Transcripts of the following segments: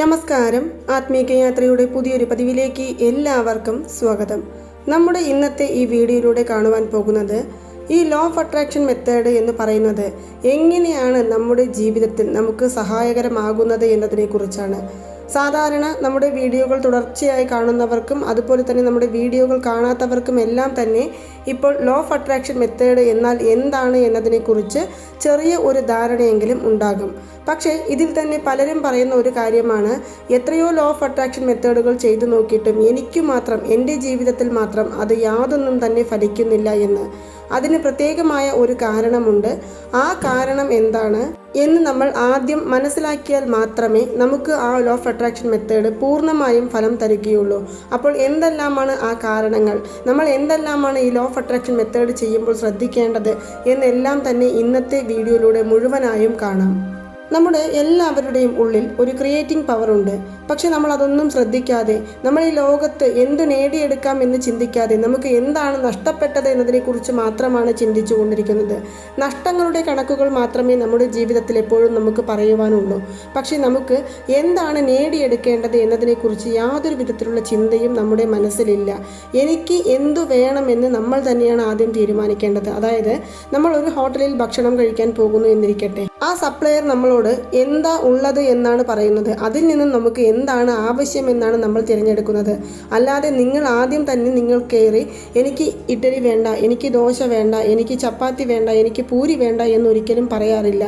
നമസ്കാരം. ആത്മീക യാത്രയുടെ പുതിയൊരു പതിവിലേക്ക് എല്ലാവർക്കും സ്വാഗതം. നമ്മുടെ ഇന്നത്തെ ഈ വീഡിയോയിലൂടെ കാണുവാൻ പോകുന്നത് ഈ ലോ ഓഫ് അട്രാക്ഷൻ മെത്തേഡ് എന്ന് പറയുന്നത് എങ്ങനെയാണ് നമ്മുടെ ജീവിതത്തിൽ നമുക്ക് സഹായകരമാകുന്നത് എന്നതിനെക്കുറിച്ചാണ്. സാധാരണ നമ്മുടെ വീഡിയോകൾ തുടർച്ചയായി കാണുന്നവർക്കും അതുപോലെ തന്നെ നമ്മുടെ വീഡിയോകൾ കാണാത്തവർക്കും എല്ലാം തന്നെ ഇപ്പോൾ ലോ ഓഫ് അട്രാക്ഷൻ മെത്തേഡ് എന്നാൽ എന്താണ് എന്നതിനെക്കുറിച്ച് ചെറിയ ഒരു ധാരണയെങ്കിലും ഉണ്ടാകും. പക്ഷേ ഇതിൽ തന്നെ പലരും പറയുന്ന ഒരു കാര്യമാണ് എത്രയോ ലോ ഓഫ് അട്രാക്ഷൻ മെത്തേഡുകൾ ചെയ്തു നോക്കിയിട്ടും എനിക്ക് മാത്രം എന്റെ ജീവിതത്തിൽ മാത്രം അത് യാതൊന്നും തന്നെ ഫലിക്കുന്നില്ല എന്ന്. അതിന് പ്രത്യേകമായ ഒരു കാരണമുണ്ട്. ആ കാരണം എന്താണ് എന്ന് നമ്മൾ ആദ്യം മനസ്സിലാക്കിയാൽ മാത്രമേ നമുക്ക് ആ ലോ ഓഫ് അട്രാക്ഷൻ മെത്തേഡ് പൂർണമായും ഫലം തരികയുള്ളൂ. അപ്പോൾ എന്തെല്ലാമാണ് ആ കാരണങ്ങൾ? നമ്മൾ എന്തെല്ലാമാണ് ഈ ലോ അട്രാക്ഷൻ മെത്തേഡ് ചെയ്യുമ്പോൾ ശ്രദ്ധിക്കേണ്ടത് എന്നെല്ലാം തന്നെ ഇന്നത്തെ വീഡിയോയിലൂടെ മുഴുവനായും കാണാം. നമ്മുടെ എല്ലാവരുടെയും ഉള്ളിൽ ഒരു ക്രിയേറ്റിംഗ് പവർ ഉണ്ട്. പക്ഷെ നമ്മൾ അതൊന്നും ശ്രദ്ധിക്കാതെ നമ്മൾ ഈ ലോകത്ത് എന്ത് നേടിയെടുക്കാം എന്ന് ചിന്തിക്കാതെ നമുക്ക് എന്താണ് നഷ്ടപ്പെട്ടത് എന്നതിനെക്കുറിച്ച് മാത്രമാണ് ചിന്തിച്ചു കൊണ്ടിരിക്കുന്നത്. നഷ്ടങ്ങളുടെ കണക്കുകൾ മാത്രമേ നമ്മുടെ ജീവിതത്തിൽ എപ്പോഴും നമുക്ക് പറയുവാനുള്ളൂ. പക്ഷെ നമുക്ക് എന്താണ് നേടിയെടുക്കേണ്ടത് എന്നതിനെക്കുറിച്ച് യാതൊരു വിധത്തിലുള്ള ചിന്തയും നമ്മുടെ മനസ്സിലില്ല. എനിക്ക് എന്തു വേണമെന്ന് നമ്മൾ തന്നെയാണ് ആദ്യം തീരുമാനിക്കേണ്ടത്. അതായത് നമ്മൾ ഒരു ഹോട്ടലിൽ ഭക്ഷണം കഴിക്കാൻ പോകുന്നു എന്നിരിക്കട്ടെ. ആ സപ്ലയർ നമ്മളോട് എന്താ ഉള്ളത് എന്നാണ് പറയുന്നത്. അതിൽ നിന്നും നമുക്ക് എന്താണ് ആവശ്യം എന്നാണ് നമ്മൾ തിരഞ്ഞെടുക്കുന്നത്. അല്ലാതെ നിങ്ങൾ ആദ്യം തന്നെ നിങ്ങൾ കയറി എനിക്ക് ഇഡ്ഡലി വേണ്ട എനിക്ക് ദോശ വേണ്ട എനിക്ക് ചപ്പാത്തി വേണ്ട എനിക്ക് പൂരി വേണ്ട എന്നൊരിക്കലും പറയാറില്ല.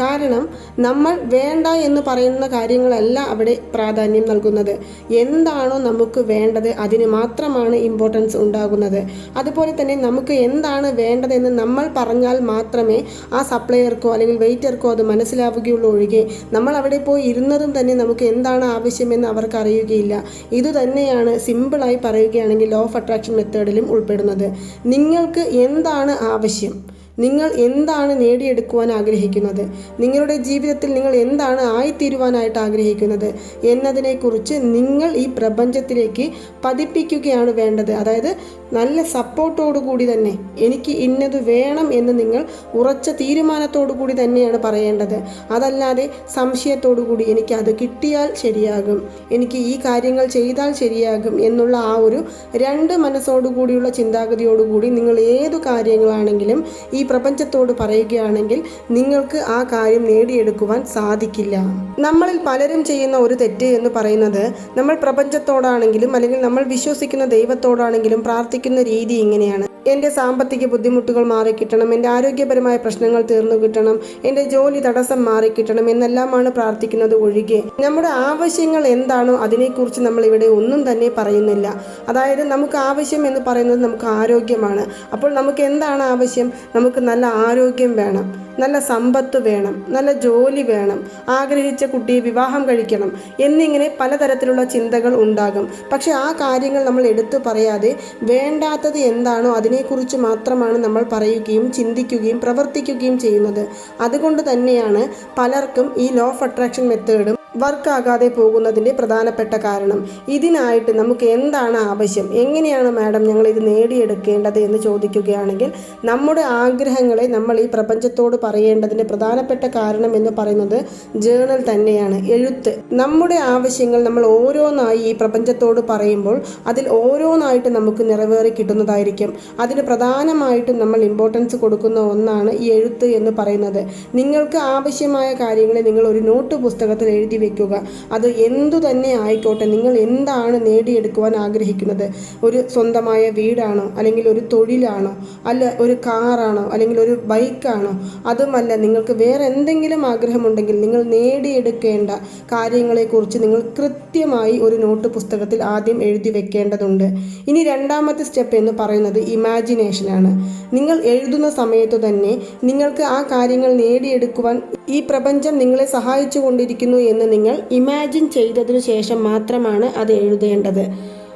കാരണം നമ്മൾ വേണ്ട എന്ന് പറയുന്ന കാര്യങ്ങളല്ല അവിടെ പ്രാധാന്യം നൽകുന്നത്. എന്താണോ നമുക്ക് വേണ്ടത് അതിന് മാത്രമാണ് ഇമ്പോർട്ടൻസ് ഉണ്ടാകുന്നത്. അതുപോലെ തന്നെ നമുക്ക് എന്താണ് വേണ്ടതെന്ന് നമ്മൾ പറഞ്ഞാൽ മാത്രമേ ആ സപ്ലയർക്കോ അല്ലെങ്കിൽ വെയിറ്റർക്കോ അത് മനസ്സിലാവുകയുള്ളൂ ഒഴികെ നമ്മൾ അവിടെ പോയി ഇരുന്നതും തന്നെ നമുക്ക് എന്താണ് ആവശ്യമെന്ന് അവർക്ക് അറിയുകയില്ല. ഇതുതന്നെയാണ് സിമ്പിളായി പറയുകയാണെങ്കിൽ ലോ ഓഫ് അട്രാക്ഷൻ മെത്തേഡിലും ഉൾപ്പെടുന്നത്. നിങ്ങൾക്ക് എന്താണ് ആവശ്യം? നിങ്ങൾ എന്താണ് നേടിയെടുക്കുവാൻ ആഗ്രഹിക്കുന്നത്? നിങ്ങളുടെ ജീവിതത്തിൽ നിങ്ങൾ എന്താണ് ആയിത്തീരുവാനായിട്ട് ആഗ്രഹിക്കുന്നത്? എന്നതിനെക്കുറിച്ച് നിങ്ങൾ ഈ പ്രപഞ്ചത്തിലേക്ക് പതിപ്പിക്കുകയാണ് വേണ്ടത്. അതായത് നല്ല സപ്പോർട്ടോടു കൂടി തന്നെ എനിക്ക് ഇന്നത് വേണം എന്ന് നിങ്ങൾ ഉറച്ച തീരുമാനത്തോടു കൂടി തന്നെയാണ് പറയേണ്ടത്. അതല്ലാതെ സംശയത്തോടു കൂടി എനിക്ക് അത് കിട്ടിയാൽ ശരിയാകും. എനിക്ക് ഈ കാര്യങ്ങൾ ചെയ്താൽ ശരിയാകും എന്നുള്ള ആ ഒരു രണ്ട് മനസ്സോടു കൂടിയുള്ള ചിന്താഗതിയോടുകൂടി നിങ്ങൾ ഏതു കാര്യങ്ങളാണെങ്കിലും ഈ പ്രപഞ്ചത്തോട് പറയുകയാണെങ്കിൽ നിങ്ങൾക്ക് ആ കാര്യം നേടിയെടുക്കുവാൻ സാധിക്കില്ല. നമ്മളിൽ പലരും ചെയ്യുന്ന ഒരു തെറ്റ് എന്ന് പറയുന്നത് നമ്മൾ പ്രപഞ്ചത്തോടാണെങ്കിലും അല്ലെങ്കിൽ നമ്മൾ വിശ്വസിക്കുന്ന ദൈവത്തോടാണെങ്കിലും പ്രാർത്ഥിക്കുന്ന രീതി ഇങ്ങനെയാണ്. എന്റെ സാമ്പത്തിക ബുദ്ധിമുട്ടുകൾ മാറിക്കിട്ടണം എന്റെ ആരോഗ്യപരമായ പ്രശ്നങ്ങൾ തീർന്നു കിട്ടണം എന്റെ ജോലി തടസ്സം മാറിക്കിട്ടണം എന്നെല്ലാമാണ് പ്രാർത്ഥിക്കുന്നത് ഒഴികെ. നമ്മുടെ ആവശ്യങ്ങൾ എന്താണോ അതിനെക്കുറിച്ച് നമ്മൾ ഇവിടെ ഒന്നും തന്നെ പറയുന്നില്ല. അതായത് നമുക്ക് ആവശ്യം എന്ന് പറയുന്നത് നമുക്ക് ആരോഗ്യമാണ്. അപ്പോൾ നമുക്ക് എന്താണ് ആവശ്യം? നമുക്ക് നല്ല ആരോഗ്യം വേണം നല്ല സമ്പത്ത് വേണം നല്ല ജോലി വേണം ആഗ്രഹിച്ച കുട്ടിയെ വിവാഹം കഴിക്കണം എന്നിങ്ങനെ പലതരത്തിലുള്ള ചിന്തകൾ ഉണ്ടാകും. പക്ഷെ ആ കാര്യങ്ങൾ നമ്മൾ എടുത്തു പറയാതെ വേണ്ടാത്തത് എന്താണോ അതിനെക്കുറിച്ച് മാത്രമാണ് നമ്മൾ പറയുകയും ചിന്തിക്കുകയും പ്രവർത്തിക്കുകയും ചെയ്യുന്നത്. അതുകൊണ്ട് തന്നെയാണ് പലർക്കും ഈ ലോ ഓഫ് അട്രാക്ഷൻ മെത്തേഡും വർക്കാകാതെ പോകുന്നതിന്റെ പ്രധാനപ്പെട്ട കാരണം. ഇതിനായിട്ട് നമുക്ക് എന്താണ് ആവശ്യം? എങ്ങനെയാണ് മാഡം ഞങ്ങൾ ഇത് നേടിയെടുക്കേണ്ടത് എന്ന് ചോദിക്കുകയാണെങ്കിൽ നമ്മുടെ ആഗ്രഹങ്ങളെ നമ്മൾ ഈ പ്രപഞ്ചത്തോട് പറയേണ്ടതിന്റെ പ്രധാനപ്പെട്ട കാരണം എന്ന് പറയുന്നത് ജേണൽ തന്നെയാണ്. എഴുത്ത്. നമ്മുടെ ആവശ്യങ്ങൾ നമ്മൾ ഓരോന്നായി ഈ പ്രപഞ്ചത്തോട് പറയുമ്പോൾ അതിൽ ഓരോന്നായിട്ട് നമുക്ക് നിറവേറി കിട്ടുന്നതായിരിക്കും. അതിന് പ്രധാനമായിട്ടും നമ്മൾ ഇമ്പോർട്ടൻസ് കൊടുക്കുന്ന ഒന്നാണ് ഈ എഴുത്ത് എന്ന് പറയുന്നത്. നിങ്ങൾക്ക് ആവശ്യമായ കാര്യങ്ങളെ നിങ്ങൾ ഒരു നോട്ട് പുസ്തകത്തിൽ എഴുതി വെക്കുക. അത് എന്തു തന്നെ ആയിക്കോട്ടെ നിങ്ങൾ എന്താണ് നേടിയെടുക്കുവാൻ ആഗ്രഹിക്കുന്നത്? ഒരു സ്വന്തമായ വീടാണോ? അല്ലെങ്കിൽ ഒരു തൊഴിലാണോ? അല്ല ഒരു കാറാണോ? അല്ലെങ്കിൽ ഒരു ബൈക്കാണോ? അതുമല്ല നിങ്ങൾക്ക് വേറെ എന്തെങ്കിലും ആഗ്രഹമുണ്ടെങ്കിൽ നിങ്ങൾ നേടിയെടുക്കേണ്ട കാര്യങ്ങളെക്കുറിച്ച് നിങ്ങൾ കൃത്യമായി ഒരു നോട്ട് പുസ്തകത്തിൽ ആദ്യം എഴുതി വെക്കേണ്ടതുണ്ട്. ഇനി രണ്ടാമത്തെ സ്റ്റെപ്പ് എന്ന് പറയുന്നത് ഇമാജിനേഷനാണ് നിങ്ങൾ എഴുതുന്ന സമയത്ത് തന്നെ നിങ്ങൾക്ക് ആ കാര്യങ്ങൾ നേടിയെടുക്കുവാൻ ഈ പ്രപഞ്ചം നിങ്ങളെ സഹായിച്ചു കൊണ്ടിരിക്കുന്നു എന്ന് നിങ്ങൾ ഇമാജിൻ ചെയ്തതിനു ശേഷം മാത്രമാണ് അത് എഴുതേണ്ടത്.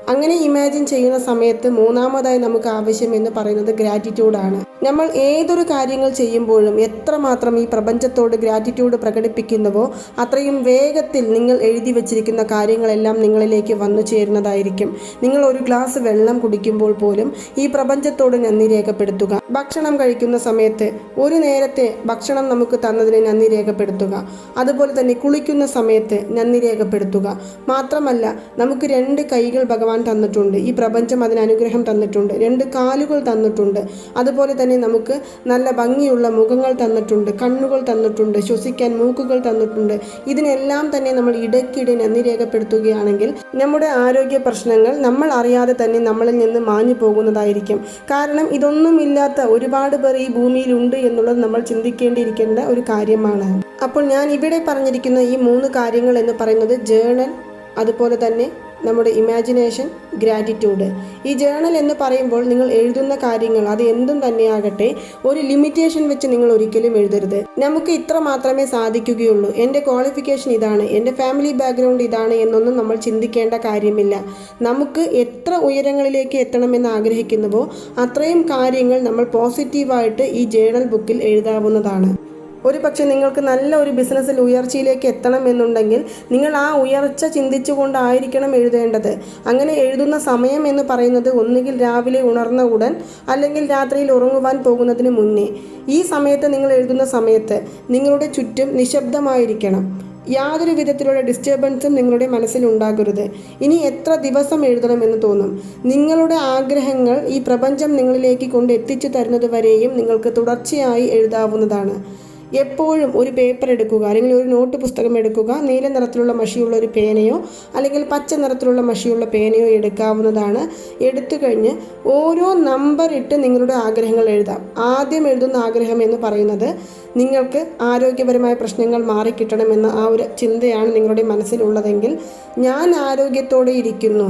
അങ്ങനെ ഇമാജിൻ ചെയ്യുന്ന സമയത്ത് മൂന്നാമതായി നമുക്ക് ആവശ്യം എന്ന് പറയുന്നത് ഗ്രാറ്റിറ്റ്യൂഡാണ് നമ്മൾ ഏതൊരു കാര്യങ്ങൾ ചെയ്യുമ്പോഴും എത്രമാത്രം ഈ പ്രപഞ്ചത്തോട് ഗ്രാറ്റിറ്റ്യൂഡ് പ്രകടിപ്പിക്കുന്നുവോ അത്രയും വേഗത്തിൽ നിങ്ങൾ എഴുതി വച്ചിരിക്കുന്ന കാര്യങ്ങളെല്ലാം നിങ്ങളിലേക്ക് വന്നു ചേരുന്നതായിരിക്കും. നിങ്ങൾ ഒരു ഗ്ലാസ് വെള്ളം കുടിക്കുമ്പോൾ പോലും ഈ പ്രപഞ്ചത്തോട് നന്ദി രേഖപ്പെടുത്തുക. ഭക്ഷണം കഴിക്കുന്ന സമയത്ത് ഒരു നേരത്തെ ഭക്ഷണം നമുക്ക് തന്നതിനെ നന്ദി രേഖപ്പെടുത്തുക. അതുപോലെ തന്നെ കുളിക്കുന്ന സമയത്ത് നന്ദി രേഖപ്പെടുത്തുക. മാത്രമല്ല നമുക്ക് രണ്ട് കൈകൾ ഭഗവാൻ തന്നിട്ടുണ്ട്. ഈ പ്രപഞ്ചം അതിന് അനുഗ്രഹം തന്നിട്ടുണ്ട്. രണ്ട് കാലുകൾ തന്നിട്ടുണ്ട്. അതുപോലെ തന്നെ നമുക്ക് നല്ല ഭംഗിയുള്ള മുഖങ്ങൾ തന്നിട്ടുണ്ട്. കണ്ണുകൾ തന്നിട്ടുണ്ട്. ശ്വസിക്കാൻ മൂക്കുകൾ തന്നിട്ടുണ്ട്. ഇതിനെല്ലാം തന്നെ നമ്മൾ ഇടയ്ക്കിടെ നന്ദി രേഖപ്പെടുത്തുകയാണെങ്കിൽ നമ്മുടെ ആരോഗ്യ പ്രശ്നങ്ങൾ നമ്മൾ അറിയാതെ തന്നെ നമ്മളിൽ നിന്ന് മാഞ്ഞു പോകുന്നതായിരിക്കും. കാരണം ഇതൊന്നുമില്ലാത്ത ഒരുപാട് പേർ ഈ ഭൂമിയിലുണ്ട് എന്നുള്ളത് നമ്മൾ ചിന്തിക്കേണ്ടിയിരിക്കേണ്ട ഒരു കാര്യമാണ്. അപ്പോൾ ഞാൻ ഇവിടെ പറഞ്ഞിരിക്കുന്ന ഈ മൂന്ന് കാര്യങ്ങൾ എന്ന് പറയുന്നത് ജേണൽ അതുപോലെ തന്നെ നമ്മുടെ ഇമാജിനേഷൻ ഗ്രാറ്റിറ്റ്യൂഡ് ഈ ജേണൽ എന്ന് പറയുമ്പോൾ നിങ്ങൾ എഴുതുന്ന കാര്യങ്ങൾ അത് എന്തും തന്നെയാകട്ടെ ഒരു ലിമിറ്റേഷൻ വെച്ച് നിങ്ങൾ ഒരിക്കലും എഴുതരുത്. നമുക്ക് ഇത്ര മാത്രമേ സാധിക്കുകയുള്ളൂ. എന്റെ ക്വാളിഫിക്കേഷൻ ഇതാണ് എന്റെ ഫാമിലി ബാക്ക്ഗ്രൗണ്ട് ഇതാണ് എന്നൊന്നും നമ്മൾ ചിന്തിക്കേണ്ട കാര്യമില്ല. നമുക്ക് എത്ര ഉയരങ്ങളിലേക്ക് എത്തണമെന്ന് ആഗ്രഹിക്കുന്നുവോ അത്രയും കാര്യങ്ങൾ നമ്മൾ പോസിറ്റീവായിട്ട് ഈ ജേണൽ ബുക്കിൽ എഴുതാവുന്നതാണ്. ഒരു പക്ഷേ നിങ്ങൾക്ക് നല്ല ഒരു ബിസിനസ്സിൽ ഉയർച്ചയിലേക്ക് എത്തണമെന്നുണ്ടെങ്കിൽ നിങ്ങൾ ആ ഉയർച്ച ചിന്തിച്ചുകൊണ്ടായിരിക്കണം എഴുതേണ്ടത്. അങ്ങനെ എഴുതുന്ന സമയം എന്ന് പറയുന്നത് ഒന്നുകിൽ രാവിലെ ഉണർന്ന ഉടൻ അല്ലെങ്കിൽ രാത്രിയിൽ ഉറങ്ങുവാൻ പോകുന്നതിന് മുന്നേ. ഈ സമയത്ത് നിങ്ങൾ എഴുതുന്ന സമയത്ത് നിങ്ങളുടെ ചുറ്റും നിശബ്ദമായിരിക്കണം. യാതൊരു വിധത്തിലുള്ള ഡിസ്റ്റർബൻസും നിങ്ങളുടെ മനസ്സിൽ ഉണ്ടാകരുത്. ഇനി എത്ര ദിവസം എഴുതണമെന്ന് തോന്നും. നിങ്ങളുടെ ആഗ്രഹങ്ങൾ ഈ പ്രപഞ്ചം നിങ്ങളിലേക്ക് കൊണ്ട് എത്തിച്ചു തരുന്നത് വരെയും നിങ്ങൾക്ക് തുടർച്ചയായി എഴുതാവുന്നതാണ്. എപ്പോഴും ഒരു പേപ്പർ എടുക്കുക അല്ലെങ്കിൽ ഒരു നോട്ട് പുസ്തകം എടുക്കുക നീല നിറത്തിലുള്ള മഷിയുള്ള ഒരു പേനയോ അല്ലെങ്കിൽ പച്ച നിറത്തിലുള്ള മഷിയുള്ള പേനയോ എടുക്കാവുന്നതാണ്. എടുത്തു കഴിഞ്ഞ് ഓരോ നമ്പർ ഇട്ട് നിങ്ങളുടെ ആഗ്രഹങ്ങൾ എഴുതാം. ആദ്യം എഴുതുന്ന ആഗ്രഹം എന്ന് പറയുന്നത് നിങ്ങൾക്ക് ആരോഗ്യപരമായ പ്രശ്നങ്ങൾ മാറിക്കിട്ടണമെന്ന ആ ഒരു ചിന്തയാണ് നിങ്ങളുടെ മനസ്സിലുള്ളതെങ്കിൽ ഞാൻ ആരോഗ്യത്തോടെ ഇരിക്കുന്നു.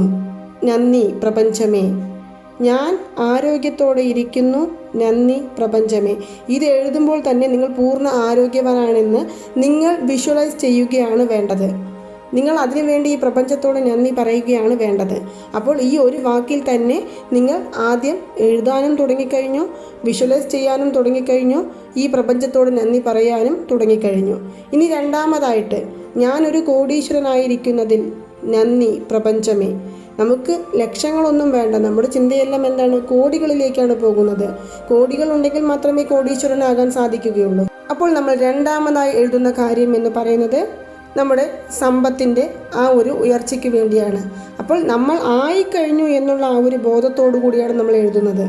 നന്ദി പ്രപഞ്ചമേ. ഞാൻ ആരോഗ്യത്തോടെ ഇരിക്കുന്നു. നന്ദി പ്രപഞ്ചമേ. ഇത് എഴുതുമ്പോൾ തന്നെ നിങ്ങൾ പൂർണ ആരോഗ്യവാനാണെന്ന് നിങ്ങൾ വിഷ്വലൈസ് ചെയ്യുകയാണ് വേണ്ടത്. നിങ്ങൾ അതിനുവേണ്ടി ഈ പ്രപഞ്ചത്തോട് നന്ദി പറയുകയാണ് വേണ്ടത്. അപ്പോൾ ഈ ഒരു വാക്കിൽ തന്നെ നിങ്ങൾ ആദ്യം എഴുതാനും തുടങ്ങിക്കഴിഞ്ഞു വിഷ്വലൈസ് ചെയ്യാനും തുടങ്ങിക്കഴിഞ്ഞു ഈ പ്രപഞ്ചത്തോട് നന്ദി പറയാനും തുടങ്ങിക്കഴിഞ്ഞു. ഇനി രണ്ടാമതായിട്ട് ഞാനൊരു കോടീശ്വരനായിരിക്കുന്നതിൽ നന്ദി പ്രപഞ്ചമേ. നമുക്ക് ലക്ഷങ്ങളൊന്നും വേണ്ട. നമ്മുടെ ചിന്തയെല്ലാം എന്താണ്? കോടികളിലേക്കാണ് പോകുന്നത്. കോടികൾ ഉണ്ടെങ്കിൽ മാത്രമേ കോടീശ്വരനാകാൻ സാധിക്കുകയുള്ളൂ. അപ്പോൾ നമ്മൾ രണ്ടാമതായി എഴുതുന്ന കാര്യം എന്ന് പറയുന്നത് നമ്മുടെ സമ്പത്തിന്റെ ആ ഒരു ഉയർച്ചയ്ക്ക് വേണ്ടിയാണ്. അപ്പോൾ നമ്മൾ ആയിക്കഴിഞ്ഞു എന്നുള്ള ആ ഒരു ബോധത്തോടു കൂടിയാണ് നമ്മൾ എഴുതുന്നത്.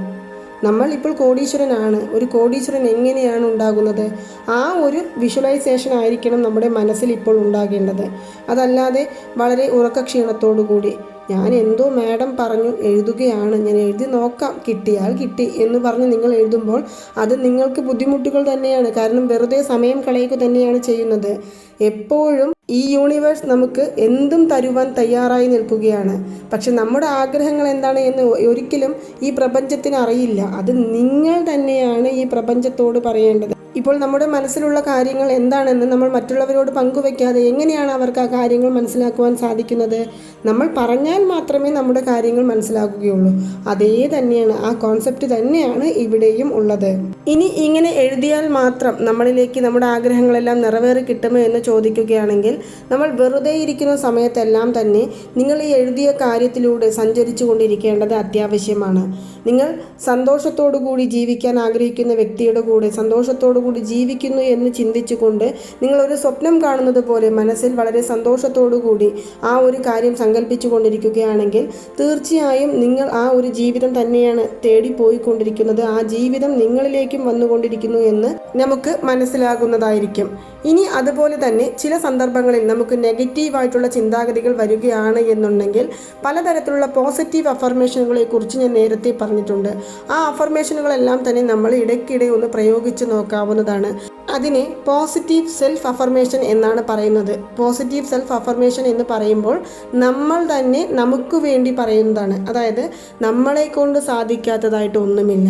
നമ്മൾ ഇപ്പോൾ കോടീശ്വരനാണ്. ഒരു കോടീശ്വരൻ എങ്ങനെയാണ് ഉണ്ടാകുന്നത്? ആ ഒരു വിഷ്വലൈസേഷൻ ആയിരിക്കണം നമ്മുടെ മനസ്സിൽ ഇപ്പോൾ ഉണ്ടാകേണ്ടത്. അതല്ലാതെ വളരെ ഉറക്കക്ഷീണത്തോടു കൂടി ഞാൻ എന്തോ മാഡം പറഞ്ഞു എഴുതുകയാണ്. ഞാൻ എഴുതി നോക്കാം. കിട്ടിയാൽ കിട്ടി എന്ന് പറഞ്ഞ് നിങ്ങൾ എഴുതുമ്പോൾ അത് നിങ്ങൾക്ക് ബുദ്ധിമുട്ടുകൾ തന്നെയാണ്. കാരണം വെറുതെ സമയം കളയുക തന്നെയാണ് ചെയ്യുന്നത്. എപ്പോഴും ഈ യൂണിവേഴ്സ് നമുക്ക് എന്തും തരുവാൻ തയ്യാറായി നിൽക്കുകയാണ്. പക്ഷെ നമ്മുടെ ആഗ്രഹങ്ങൾ എന്താണ് എന്ന് ഒരിക്കലും ഈ പ്രപഞ്ചത്തിന് അറിയില്ല. അത് നിങ്ങൾ തന്നെയാണ് ഈ പ്രപഞ്ചത്തോട് പറയേണ്ടത്. ഇപ്പോൾ നമ്മുടെ മനസ്സിലുള്ള കാര്യങ്ങൾ എന്താണെന്ന് നമ്മൾ മറ്റുള്ളവരോട് പങ്കുവെക്കാതെ എങ്ങനെയാണ് അവർക്ക് ആ കാര്യങ്ങൾ മനസ്സിലാക്കുവാൻ സാധിക്കുന്നത്? നമ്മൾ പറഞ്ഞാൽ മാത്രമേ നമ്മുടെ കാര്യങ്ങൾ മനസ്സിലാക്കുകയുള്ളൂ. അതേ തന്നെയാണ് ആ കോൺസെപ്റ്റ് തന്നെയാണ് ഇവിടെയും ഉള്ളത്. ഇനി ഇങ്ങനെ എഴുതിയാൽ മാത്രം നമ്മളിലേക്ക് നമ്മുടെ ആഗ്രഹങ്ങളെല്ലാം നിറവേറി കിട്ടുമോ എന്ന് ചോദിക്കുകയാണെങ്കിൽ നമ്മൾ വെറുതെ ഇരിക്കുന്ന സമയത്തെല്ലാം തന്നെ നിങ്ങൾ ഈ എഴുതിയ കാര്യത്തിലൂടെ സഞ്ചരിച്ചു കൊണ്ടിരിക്കേണ്ടത് അത്യാവശ്യമാണ്. നിങ്ങൾ സന്തോഷത്തോടു കൂടി ജീവിക്കാൻ ആഗ്രഹിക്കുന്ന വ്യക്തിയുടെ കൂടെ സന്തോഷത്തോടു കൂടി ജീവിക്കുന്നു എന്ന് ചിന്തിച്ചുകൊണ്ട് നിങ്ങൾ ഒരു സ്വപ്നം കാണുന്നത് പോലെ മനസ്സിൽ വളരെ സന്തോഷത്തോടു കൂടി ആ ഒരു കാര്യം സങ്കല്പിച്ചു കൊണ്ടിരിക്കുകയാണെങ്കിൽ തീർച്ചയായും നിങ്ങൾ ആ ഒരു ജീവിതം തന്നെയാണ് തേടിപ്പോയിക്കൊണ്ടിരിക്കുന്നത്. ആ ജീവിതം നിങ്ങളിലേക്കും വന്നുകൊണ്ടിരിക്കുന്നു എന്ന് നമുക്ക് മനസ്സിലാകുന്നതായിരിക്കും. ഇനി അതുപോലെ തന്നെ ചില സന്ദർഭങ്ങളിൽ നമുക്ക് നെഗറ്റീവായിട്ടുള്ള ചിന്താഗതികൾ വരികയാണ് എന്നുണ്ടെങ്കിൽ പലതരത്തിലുള്ള പോസിറ്റീവ് അഫർമേഷനുകളെ കുറിച്ച് ഞാൻ നേരത്തെ പറഞ്ഞിട്ടുണ്ട്. ആ അഫർമേഷനുകളെല്ലാം തന്നെ നമ്മൾ ഇടയ്ക്കിടെ ഒന്ന് പ്രയോഗിച്ച് നോക്കാവുന്നതാണ്. അതിനെ പോസിറ്റീവ് സെൽഫ് അഫർമേഷൻ എന്നാണ് പറയുന്നത്. പോസിറ്റീവ് സെൽഫ് അഫർമേഷൻ എന്ന് പറയുമ്പോൾ നമ്മൾ തന്നെ നമുക്ക് വേണ്ടി പറയുന്നതാണ്. അതായത് നമ്മളെ കൊണ്ട് സാധിക്കാത്തതായിട്ട് ഒന്നുമില്ല.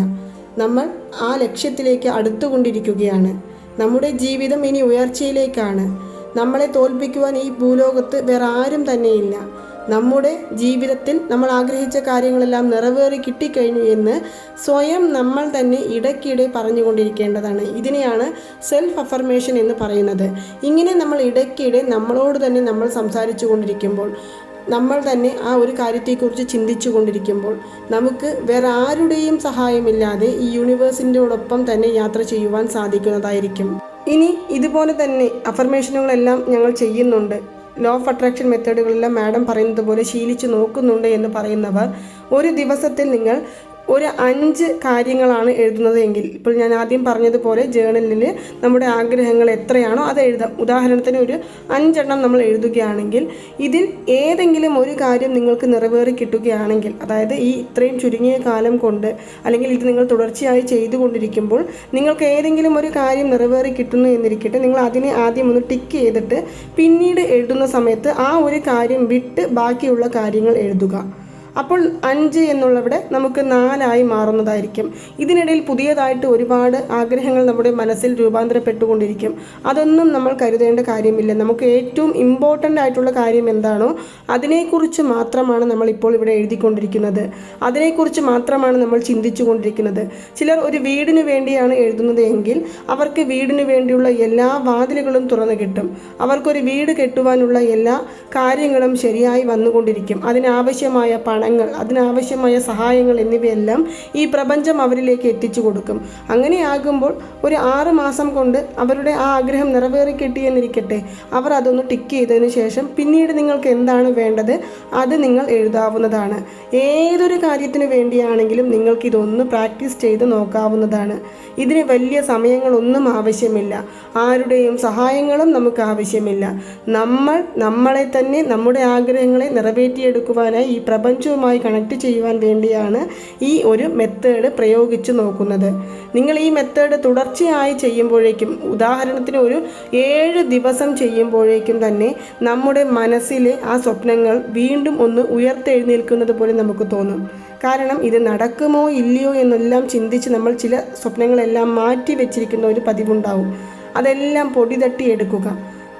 നമ്മൾ ആ ലക്ഷ്യത്തിലേക്ക് അടുത്തുകൊണ്ടിരിക്കുകയാണ്. നമ്മുടെ ജീവിതം ഇനി ഉയർച്ചയിലേക്കാണ്. നമ്മളെ തോൽപ്പിക്കുവാൻ ഈ ഭൂലോകത്ത് വേറെ ആരും തന്നെയില്ല. നമ്മുടെ ജീവിതത്തിൽ നമ്മൾ ആഗ്രഹിച്ച കാര്യങ്ങളെല്ലാം നിറവേറി കിട്ടിക്കഴിഞ്ഞു എന്ന് സ്വയം നമ്മൾ തന്നെ ഇടയ്ക്കിടെ പറഞ്ഞുകൊണ്ടിരിക്കേണ്ടതാണ്. ഇതിനെയാണ് സെൽഫ് അഫർമേഷൻ എന്ന് പറയുന്നത്. ഇങ്ങനെ നമ്മൾ ഇടയ്ക്കിടെ നമ്മളോട് തന്നെ നമ്മൾ സംസാരിച്ചു കൊണ്ടിരിക്കുമ്പോൾ നമ്മൾ തന്നെ ആ ഒരു കാര്യത്തെക്കുറിച്ച് ചിന്തിച്ചു കൊണ്ടിരിക്കുമ്പോൾ നമുക്ക് വേറെ ആരുടെയും സഹായമില്ലാതെ ഈ യൂണിവേഴ്സിന്റെയോടൊപ്പം തന്നെ യാത്ര ചെയ്യുവാൻ സാധിക്കുന്നതായിരിക്കും. ഇനി ഇതുപോലെ തന്നെ അഫർമേഷനുകളെല്ലാം ഞങ്ങൾ ചെയ്യുന്നുണ്ട്. ലോ ഓഫ് അട്രാക്ഷൻ മെത്തേഡുകളെല്ലാം മാഡം പറയുന്നത് പോലെ ശീലിച്ച് നോക്കുന്നുണ്ട് എന്ന് പറയുന്നവർ ഒരു ദിവസത്തിൽ നിങ്ങൾ ഒരു അഞ്ച് കാര്യങ്ങളാണ് എഴുതുന്നത് എങ്കിൽ. ഇപ്പോൾ ഞാൻ ആദ്യം പറഞ്ഞതുപോലെ ജേണലിൽ നമ്മുടെ ആഗ്രഹങ്ങൾ എത്രയാണോ അത് എഴുതാം. ഉദാഹരണത്തിന് ഒരു അഞ്ചെണ്ണം നമ്മൾ എഴുതുകയാണെങ്കിൽ ഇതിൽ ഏതെങ്കിലും ഒരു കാര്യം നിങ്ങൾക്ക് നിറവേറി കിട്ടുകയാണെങ്കിൽ അതായത് ഈ ഇത്രയും ചുരുങ്ങിയ കാലം കൊണ്ട് അല്ലെങ്കിൽ ഇത് നിങ്ങൾ തുടർച്ചയായി ചെയ്തുകൊണ്ടിരിക്കുമ്പോൾ നിങ്ങൾക്ക് ഏതെങ്കിലും ഒരു കാര്യം നിറവേറി കിട്ടുന്നു എന്നിരിക്കട്ടെ നിങ്ങൾ അതിനെ ആദ്യം ഒന്ന് ടിക്ക് ചെയ്തിട്ട് പിന്നീട് എഴുതുന്ന സമയത്ത് ആ ഒരു കാര്യം വിട്ട് ബാക്കിയുള്ള കാര്യങ്ങൾ എഴുതുക. അപ്പോൾ അഞ്ച് എന്നുള്ളവിടെ നമുക്ക് നാലായി മാറുന്നതായിരിക്കും. ഇതിനിടയിൽ പുതിയതായിട്ട് ഒരുപാട് ആഗ്രഹങ്ങൾ നമ്മുടെ മനസ്സിൽ രൂപാന്തരപ്പെട്ടുകൊണ്ടിരിക്കും. അതൊന്നും നമ്മൾ കരുതേണ്ട കാര്യമില്ല. നമുക്ക് ഏറ്റവും ഇമ്പോർട്ടന്റ് ആയിട്ടുള്ള കാര്യം എന്താണോ അതിനെക്കുറിച്ച് മാത്രമാണ് നമ്മൾ ഇപ്പോൾ ഇവിടെ എഴുതിക്കൊണ്ടിരിക്കുന്നത്. അതിനെക്കുറിച്ച് മാത്രമാണ് നമ്മൾ ചിന്തിച്ചു കൊണ്ടിരിക്കുന്നത് ചിലർ ഒരു വീടിന് വേണ്ടിയാണ് എഴുതുന്നത് എങ്കിൽ അവർക്ക് വീടിന് വേണ്ടിയുള്ള എല്ലാ വാതിലുകളും തുറന്നു കിട്ടും. അവർക്കൊരു വീട് കെട്ടുവാനുള്ള എല്ലാ കാര്യങ്ങളും ശരിയായി വന്നുകൊണ്ടിരിക്കും. അതിനാവശ്യമായ പണം പണങ്ങൾ അതിനാവശ്യമായ സഹായങ്ങൾ എന്നിവയെല്ലാം ഈ പ്രപഞ്ചം അവരിലേക്ക് എത്തിച്ചു കൊടുക്കും. അങ്ങനെയാകുമ്പോൾ ഒരു ആറ് മാസം കൊണ്ട് അവരുടെ ആ ആഗ്രഹം നിറവേറി കിട്ടിയെന്നിരിക്കട്ടെ അവർ അതൊന്ന് ടിക്ക് ചെയ്തതിന് ശേഷം പിന്നീട് നിങ്ങൾക്ക് എന്താണ് വേണ്ടത് അത് നിങ്ങൾ എഴുതാവുന്നതാണ്. ഏതൊരു കാര്യത്തിന് വേണ്ടിയാണെങ്കിലും നിങ്ങൾക്ക് ഇതൊന്ന് പ്രാക്ടീസ് ചെയ്ത് നോക്കാവുന്നതാണ്. ഇതിന് വലിയ സമയങ്ങളൊന്നും ആവശ്യമില്ല. ആരുടെയും സഹായങ്ങളും നമുക്ക് ആവശ്യമില്ല. നമ്മൾ നമ്മളെ തന്നെ നമ്മുടെ ആഗ്രഹങ്ങളെ നിറവേറ്റിയെടുക്കുവാനായി ഈ പ്രപഞ്ചവുമായി കണക്ട് ചെയ്യുവാൻ വേണ്ടിയാണ് ഈ ഒരു മെത്തേഡ് പ്രയോഗിച്ചു നോക്കുന്നത്. നിങ്ങൾ ഈ മെത്തേഡ് തുടർച്ചയായി ചെയ്യുമ്പോഴേക്കും ഉദാഹരണത്തിന് ഒരു ഏഴ് ദിവസം ചെയ്യുമ്പോഴേക്കും തന്നെ നമ്മുടെ മനസ്സിലെ ആ സ്വപ്നങ്ങൾ വീണ്ടും ഒന്ന് ഉയർത്തെഴുന്നേൽക്കുന്നത് പോലെ നമുക്ക് തോന്നും. കാരണം ഇത് നടക്കുമോ ഇല്ലയോ എന്നെല്ലാം ചിന്തിച്ച് നമ്മൾ ചില സ്വപ്നങ്ങളെല്ലാം മാറ്റി വെച്ചിരിക്കുന്ന ഒരു പതിവുണ്ടാവും. അതെല്ലാം പൊടി തട്ടിയെടുക്കുക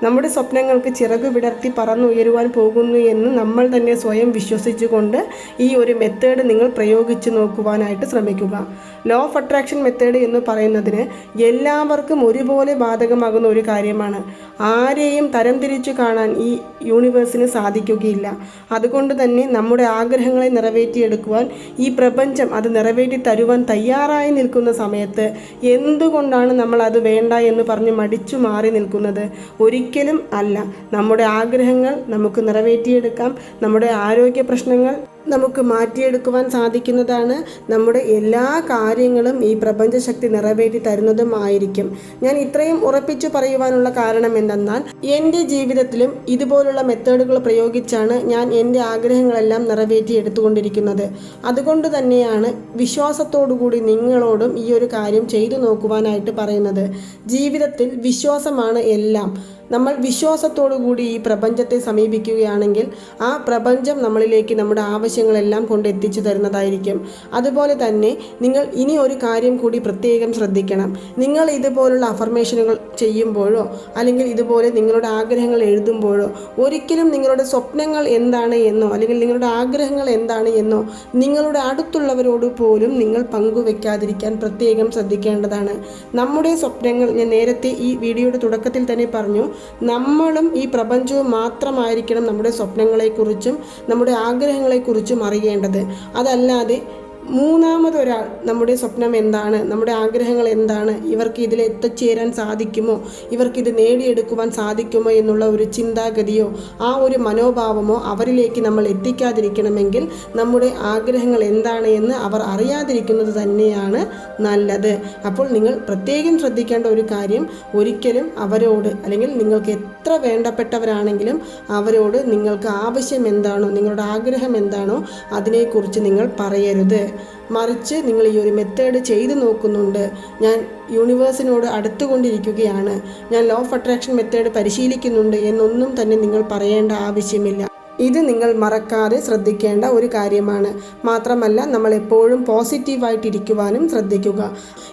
നമ്മുടെ സ്വപ്നങ്ങൾക്ക് ചിറക് വിടർത്തി പറന്നുയരുവാൻ പോകുന്നു എന്ന് നമ്മൾ തന്നെ സ്വയം വിശ്വസിച്ചുകൊണ്ട് ഈ ഒരു മെത്തേഡ് നിങ്ങൾ പ്രയോഗിച്ച് നോക്കുവാനായിട്ട് ശ്രമിക്കുക. ലോ ഓഫ് അട്രാക്ഷൻ മെത്തേഡ് എന്ന് പറയുന്നതിന് എല്ലാവർക്കും ഒരുപോലെ ബാധകമാകുന്ന ഒരു കാര്യമാണ്. ആരെയും തരംതിരിച്ചു കാണാൻ ഈ യൂണിവേഴ്സിന് സാധിക്കുകയില്ല. അതുകൊണ്ട് തന്നെ നമ്മുടെ ആഗ്രഹങ്ങളെ നിറവേറ്റിയെടുക്കുവാൻ ഈ പ്രപഞ്ചം അത് നിറവേറ്റി തരുവാൻ തയ്യാറായി നിൽക്കുന്ന സമയത്ത് എന്തുകൊണ്ടാണ് നമ്മൾ അത് വേണ്ട എന്ന് പറഞ്ഞ് മടിച്ചു മാറി നിൽക്കുന്നത്? ഒരിക്കലും അല്ല. നമ്മുടെ ആഗ്രഹങ്ങൾ നമുക്ക് നിറവേറ്റിയെടുക്കാം. നമ്മുടെ ആരോഗ്യ പ്രശ്നങ്ങൾ നമുക്ക് മാറ്റിയെടുക്കുവാൻ സാധിക്കുന്നതാണ് നമ്മുടെ എല്ലാ കാര്യങ്ങളും ഈ പ്രപഞ്ചശക്തി നിറവേറ്റി തരുന്നതുമായിരിക്കും. ഞാൻ ഇത്രയും ഉറപ്പിച്ചു പറയുവാനുള്ള കാരണം എന്തെന്നാൽ എന്റെ ജീവിതത്തിലും ഇതുപോലുള്ള മെത്തേഡുകൾ പ്രയോഗിച്ചാണ് ഞാൻ എന്റെ ആഗ്രഹങ്ങളെല്ലാം നിറവേറ്റി എടുത്തുകൊണ്ടിരിക്കുന്നത്. അതുകൊണ്ട് തന്നെയാണ് വിശ്വാസത്തോടുകൂടി നിങ്ങളോടും ഈ ഒരു കാര്യം ചെയ്തു നോക്കുവാനായിട്ട് പറയുന്നത്. ജീവിതത്തിൽ വിശ്വാസമാണ് എല്ലാം. നമ്മൾ വിശ്വാസത്തോടുകൂടി ഈ പ്രപഞ്ചത്തെ സമീപിക്കുകയാണെങ്കിൽ ആ പ്രപഞ്ചം നമ്മളിലേക്ക് നമ്മുടെ ആവശ്യങ്ങളെല്ലാം കൊണ്ട് എത്തിച്ചു തരുന്നതായിരിക്കും. അതുപോലെ തന്നെ നിങ്ങൾ ഇനി ഒരു കാര്യം കൂടി പ്രത്യേകം ശ്രദ്ധിക്കണം. നിങ്ങൾ ഇതുപോലുള്ള അഫർമേഷനുകൾ ചെയ്യുമ്പോഴോ അല്ലെങ്കിൽ ഇതുപോലെ നിങ്ങളുടെ ആഗ്രഹങ്ങൾ എഴുതുമ്പോഴോ ഒരിക്കലും നിങ്ങളുടെ സ്വപ്നങ്ങൾ എന്താണ് എന്നോ അല്ലെങ്കിൽ നിങ്ങളുടെ ആഗ്രഹങ്ങൾ എന്താണ് എന്നോ നിങ്ങളുടെ അടുത്തുള്ളവരോട് പോലും നിങ്ങൾ പങ്കുവെക്കാതിരിക്കാൻ പ്രത്യേകം ശ്രദ്ധിക്കേണ്ടതാണ്. നമ്മുടെ സ്വപ്നങ്ങൾ ഞാൻ നേരത്തെ ഈ വീഡിയോയുടെ തുടക്കത്തിൽ തന്നെ പറഞ്ഞു. നമ്മളും ഈ പ്രപഞ്ചവും മാത്രമായിരിക്കണം നമ്മുടെ സ്വപ്നങ്ങളെക്കുറിച്ചും നമ്മുടെ ആഗ്രഹങ്ങളെക്കുറിച്ചും അറിയേണ്ടത്. അതല്ലാതെ മൂന്നാമതൊരാൾ നമ്മുടെ സ്വപ്നം എന്താണ്? നമ്മുടെ ആഗ്രഹങ്ങൾ എന്താണ്? ഇവർക്ക് ഇതിൽ എത്തിച്ചേരാൻ സാധിക്കുമോ? ഇവർക്ക് ഇത് നേടിയെടുക്കുവാൻ സാധിക്കുമോ എന്നുള്ള ഒരു ചിന്താഗതിയോ ആ ഒരു മനോഭാവമോ അവരിലേക്ക് നമ്മൾ എത്തിക്കാതിരിക്കണമെങ്കിൽ നമ്മുടെ ആഗ്രഹങ്ങൾ എന്താണ് എന്ന് അവർ അറിയാതിരിക്കുന്നത് തന്നെയാണ് നല്ലത്. അപ്പോൾ നിങ്ങൾ പ്രത്യേകം ശ്രദ്ധിക്കേണ്ട ഒരു കാര്യം ഒരിക്കലും അവരോട് അല്ലെങ്കിൽ നിങ്ങൾക്ക് എത്ര വേണ്ടപ്പെട്ടവരാണെങ്കിലും അവരോട് നിങ്ങൾക്ക് ആവശ്യം എന്താണോ നിങ്ങളുടെ ആഗ്രഹം എന്താണോ അതിനെക്കുറിച്ച് നിങ്ങൾ പറയരുത്. മറിച്ച് നിങ്ങൾ ഈ ഒരു മെത്തേഡ് ചെയ്തു നോക്കുന്നുണ്ട്. ഞാൻ യൂണിവേഴ്സിനോട് അടുത്തുകൊണ്ടിരിക്കുകയാണ്. ഞാൻ ലോ ഓഫ് അട്രാക്ഷൻ മെത്തേഡ് പരിശീലിക്കുന്നുണ്ട് എന്നൊന്നും തന്നെ നിങ്ങൾ പറയേണ്ട ആവശ്യമില്ല. ഇത് നിങ്ങൾ മറക്കാതെ ശ്രദ്ധിക്കേണ്ട ഒരു കാര്യമാണ്. മാത്രമല്ല നമ്മൾ എപ്പോഴും പോസിറ്റീവായിട്ടിരിക്കുവാനും ശ്രദ്ധിക്കുക.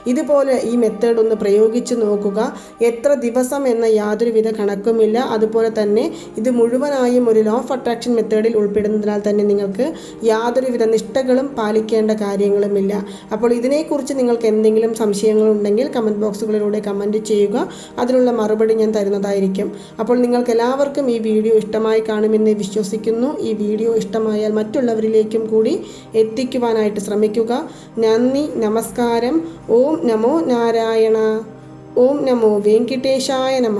ഇതുപോലെ ഈ മെത്തേഡ് ഒന്ന് പ്രയോഗിച്ച് നോക്കുക. എത്ര ദിവസം എന്ന യാതൊരുവിധ കണക്കുമില്ല. അതുപോലെ തന്നെ ഇത് മുഴുവനായും ഒരു ലോ ഓഫ് അട്രാക്ഷൻ മെത്തേഡിൽ ഉൾപ്പെടുന്നതിനാൽ തന്നെ നിങ്ങൾക്ക് യാതൊരുവിധ നിഷ്ഠകളും പാലിക്കേണ്ട കാര്യങ്ങളുമില്ല. അപ്പോൾ ഇതിനെക്കുറിച്ച് നിങ്ങൾക്ക് എന്തെങ്കിലും സംശയങ്ങളുണ്ടെങ്കിൽ കമന്റ് ബോക്സുകളിലൂടെ കമന്റ് ചെയ്യുക. അതിനുള്ള മറുപടി ഞാൻ തരുന്നതായിരിക്കും. അപ്പോൾ നിങ്ങൾക്ക് എല്ലാവർക്കും ഈ വീഡിയോ ഇഷ്ടമായി കാണുമെന്ന് വിശ്വസിക്കുന്നു. ഈ വീഡിയോ ഇഷ്ടമായാൽ മറ്റുള്ളവരിലേക്കും കൂടി എത്തിക്കുവാനായിട്ട് ശ്രമിക്കുക. നന്ദി നമസ്കാരം. ഓം നമോ നാരായണ. ഓം നമോ വെങ്കിട്ടേശായ നമ.